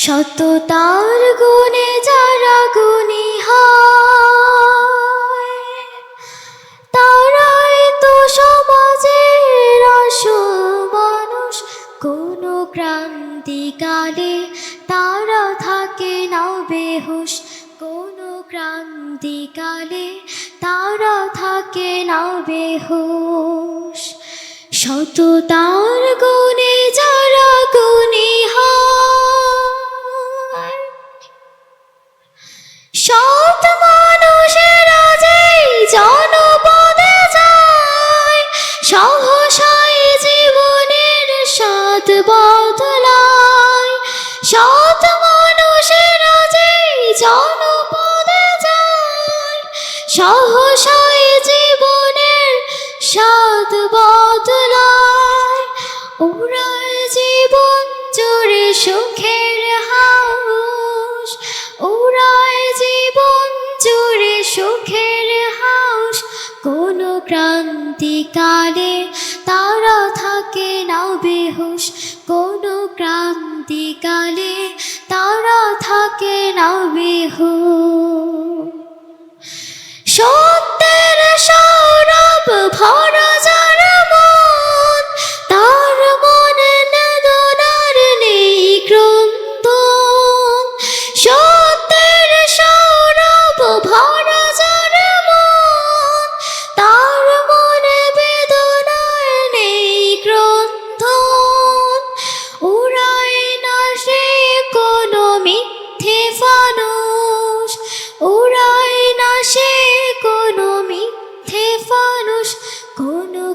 সততার গুণে যারা গুণী তারাই তো সমাজের আসল মানুষ। কোনো ক্রান্তিকালে তারা থাকে না বেহুশ। কোনো ক্রান্তিকালে তারা থাকে না বেহুশ। সততার গুণে সৎ মানুষেরা যেই জনপদে যায়। সহসাই জীবনের স্বাদ বদলায়। সৎ মানুষেরা যেই জনপদে যায়। সহসাই জীবনের স্বাদ বদলায়। ওরাই জীবন জুড়ে সুখের ক্রান্তিকালে তারা থাকে না বেহুশ। কোনো ক্রান্তিকালে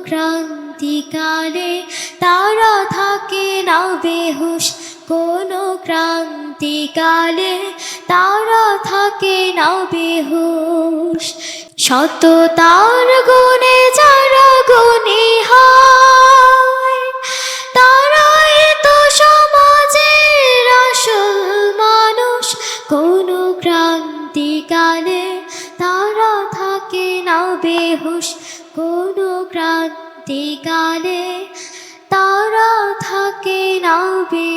ক্রান্তিকালে তারা থাকে না বেহুশ। কোনো ক্রান্তিকালে তারা থাকে না বেহুশ। শত তার গুণে যারা গুণী হয়, তারাই তো সমাজের আসল মানুষ। কোনো ক্রান্তিকালে তারা থাকে না বেহুশ। কোনো ক্রান্তিকালে তারা থাকে না বেহুশ